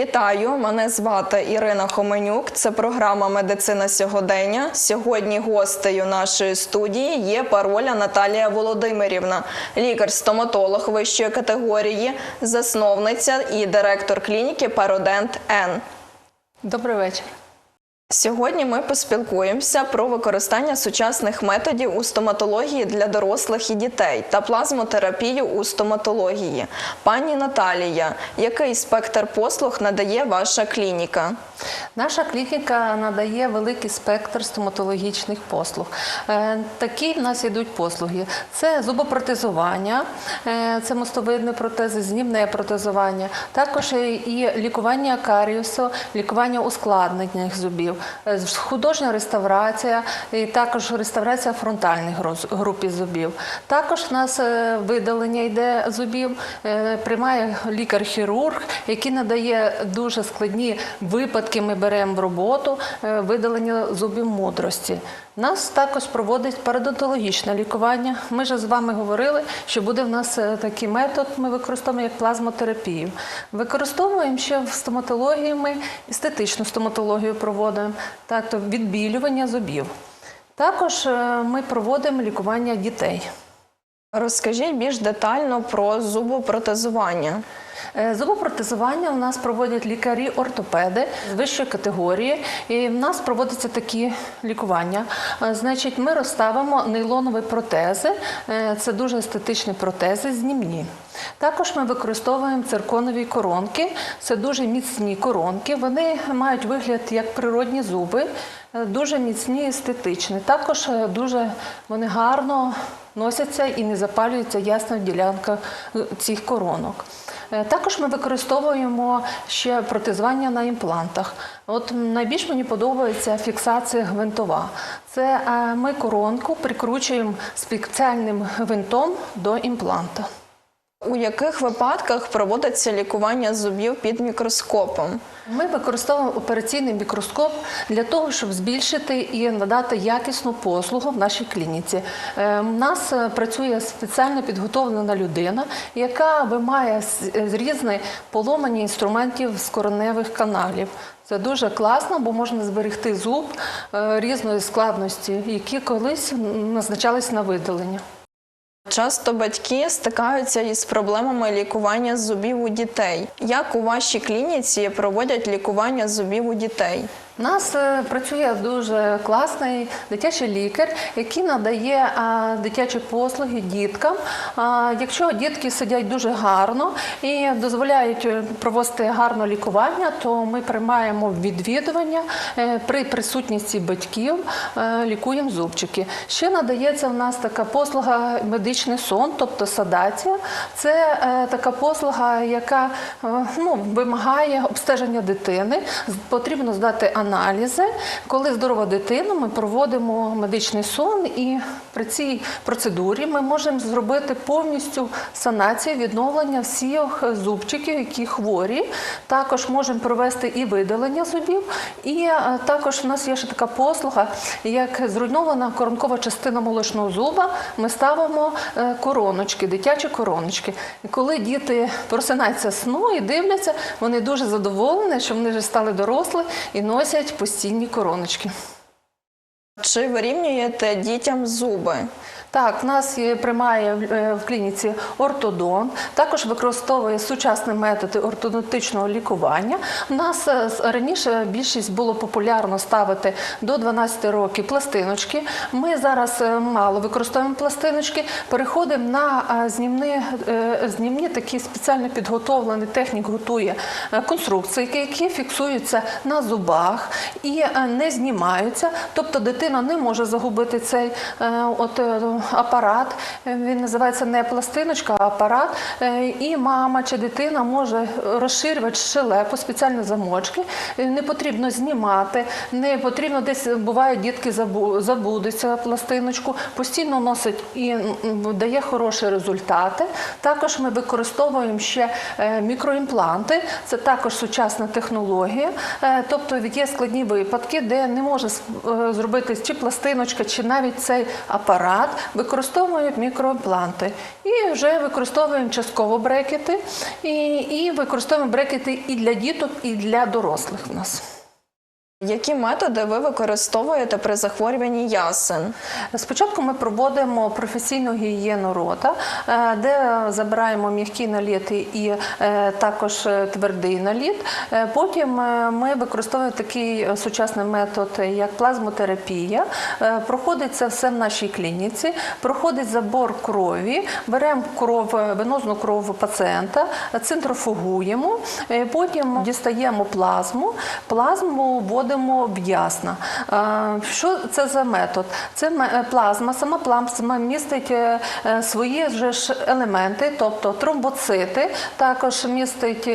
Вітаю! Мене звати Ірина Хоменюк. Це програма Медицина сьогодення. Сьогодні гостею нашої студії є пароля Наталія Володимирівна, лікар-стоматолог вищої категорії, засновниця і директор клініки Пародент Н. Добрий вечір. Сьогодні ми поспілкуємося про використання сучасних методів у стоматології для дорослих і дітей та плазмотерапію у стоматології. Пані Наталія, який спектр послуг надає ваша клініка? Наша клініка надає великий спектр стоматологічних послуг. Е, Такі в нас йдуть послуги: це зубопротезування, е, це мостовидні протези, знімне протезування, також і лікування каріусу, лікування ускладнених зубів, художня реставрація, і також реставрація фронтальних груз- групі зубів. Також в нас е, видалення йде зубів, е, приймає лікар-хірург, який надає дуже складні випадки. Ми беремо в роботу е, видалення зубів мудрості. Нас також проводить парадонтологічне лікування. Ми ж з вами говорили, що буде в нас е, такий метод. Ми використовуємо як плазмотерапію. Використовуємо ще в стоматології. Ми естетичну стоматологію проводимо, так то відбілювання зубів. Також е, ми проводимо лікування дітей. Розкажіть більш детально про зубопротезування. Е, Зубопротезування у нас проводять лікарі-ортопеди з вищої категорії, і в нас проводяться такі лікування. Е, Значить, ми розставимо нейлонові протези, е, це дуже естетичні протези, знімні. Також ми використовуємо цирконові коронки, це дуже міцні коронки. Вони мають вигляд як природні зуби, дуже міцні, естетичні. Також дуже вони гарно носяться і не запалюється ясна ділянка цих коронок. Е, Також ми використовуємо ще протизвання на імплантах. От найбільш мені подобається фіксація гвинтова. Це е, ми коронку прикручуємо спеціальним гвинтом до імпланта. У яких випадках проводиться лікування зубів під мікроскопом? Ми використовуємо операційний мікроскоп для того, щоб збільшити і надати якісну послугу в нашій клініці. Е, У нас е, працює спеціально підготовлена людина, яка вимає з з поломані інструментів з кореневих каналів. Це дуже класно, бо можна зберегти зуб е, різної складності, які колись назначались на видалення. Часто батьки стикаються із проблемами лікування зубів у дітей. Як у вашій клініці проводять лікування зубів у дітей? У нас е, працює дуже класний дитячий лікар, який надає дитячі послуги діткам. Якщо дітки сидять дуже гарно і дозволяють е, проводити гарне лікування, то ми приймаємо відвідування е, при присутності батьків, лікуємо зубчики. Ще надається в нас така послуга медичний сон, тобто садація. Це така послуга, яка ну, вимагає обстеження дитини. Потрібно здати аналізи. Коли здорова дитина, ми проводимо медичний сон, і при цій процедурі ми можемо зробити повністю санацію, відновлення всіх зубчиків, які хворі. Також можемо провести і видалення зубів. І е, також у нас є ще така послуга, як зруйнована коронкова частина молочного зуба. Ми ставимо е, короночки, дитячі короночки. І коли діти просинаються сну і дивляться, вони дуже задоволені, що вони вже стали дорослі і носять постійні короночки. Чи вирівнюєте дітям зуби? Так, в нас приймає е, в клініці ортодон, також використовує сучасні методи ортодонтичного лікування. У нас е, раніше більшість було популярно ставити до 12 років пластиночки. Ми зараз е, мало використовуємо пластиночки, переходимо на знімні, знімні такі спеціально підготовлені, технік готує конструкції, які фіксуються на зубах і не знімаються. Тобто дитина не може загубити цей от, апарат. Він називається не пластиночка, а апарат. Е, І мама чи дитина може розширювати щелепу, спеціальні замочки. Е, Не потрібно знімати, не потрібно десь буває, дітки забу- забудуться пластиночку, постійно носить і дає хороші результати. Також ми використовуємо ще е, мікроімпланти. Це також сучасна технологія. Тобто є складні випадки, де не може зробити чи пластиночка, чи навіть цей апарат. Використовуємо мікроімпланти. І вже використовуємо частково брекети, і, і використовуємо брекети і для діток, і для дорослих в нас. Які методи ви використовуєте при захворюванні ясен? Спочатку ми проводимо професійну гігієну рота, е, де забираємо м'який наліт і е, також е, твердий наліт. Потім ми використовуємо такий сучасний метод, як плазмотерапія. Проходить це все в нашій клініці, проходить забор крові, беремо кров, венозну кров пацієнта, центрофугуємо, потім дістаємо плазму, плазму вводимо в ясна. Що це за метод? Це е, плазма, сама плазма містить е, е, свої елементи, тобто тромбоцити, також містить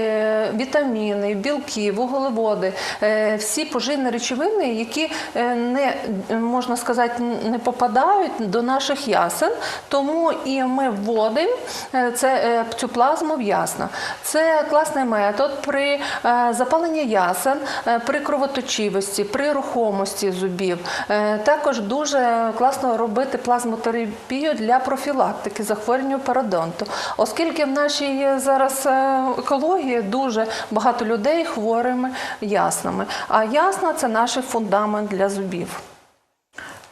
вітаміни, білки, вуглеводи, всі поживні речовини, які не можна сказати не попадають до наших ясен. Тому і ми вводимо це, цю плазму в ясна. Це класний метод при запаленні ясен, при кровоточивості, при рухомості зубів. Е, Також дуже класно робити плазмотерапію для профілактики захворювання пародонту, оскільки в нашій зараз е, екології дуже багато людей хворими яснами. А ясна це наш фундамент для зубів.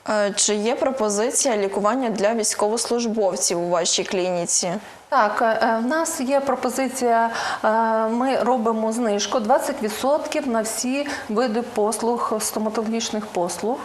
Е, Чи є пропозиція лікування для військовослужбовців у вашій клініці? Так, е, в нас є пропозиція. е, Ми робимо знижку 20% на всі види послуг, стоматологічних послуг.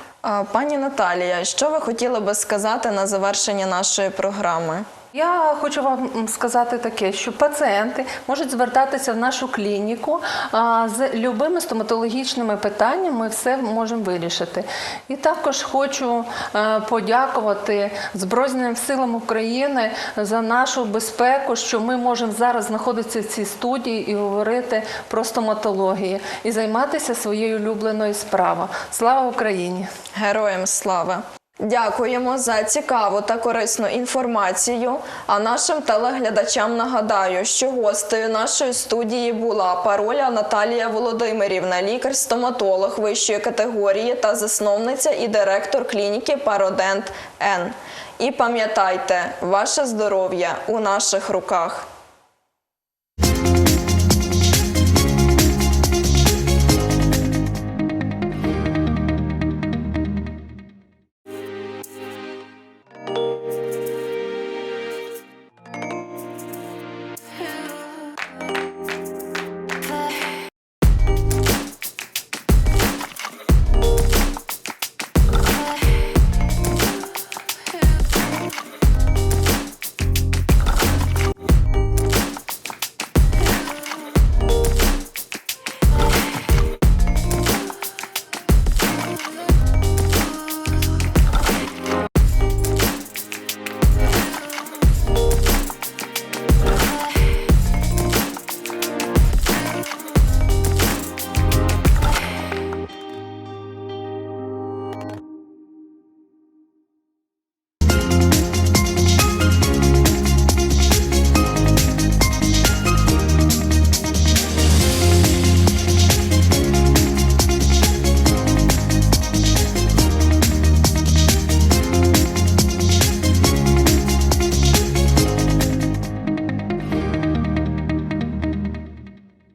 Пані Наталія, що ви хотіли би сказати на завершення нашої програми? Я хочу вам сказати таке, що пацієнти можуть звертатися в нашу клініку а, з любими стоматологічними питаннями. Ми все можемо вирішити. І також хочу е, подякувати Збройним силам України за нашу безпеку, що ми можемо зараз знаходитися в цій студії і говорити про стоматологію і займатися своєю улюбленою справою. Слава Україні! Героям слава! Дякуємо за цікаву та корисну інформацію. А нашим телеглядачам нагадаю, що гостею нашої студії була пароля Наталія Володимирівна, лікар-стоматолог вищої категорії та засновниця і директор клініки Пародент Н. І пам'ятайте, ваше здоров'я у наших руках.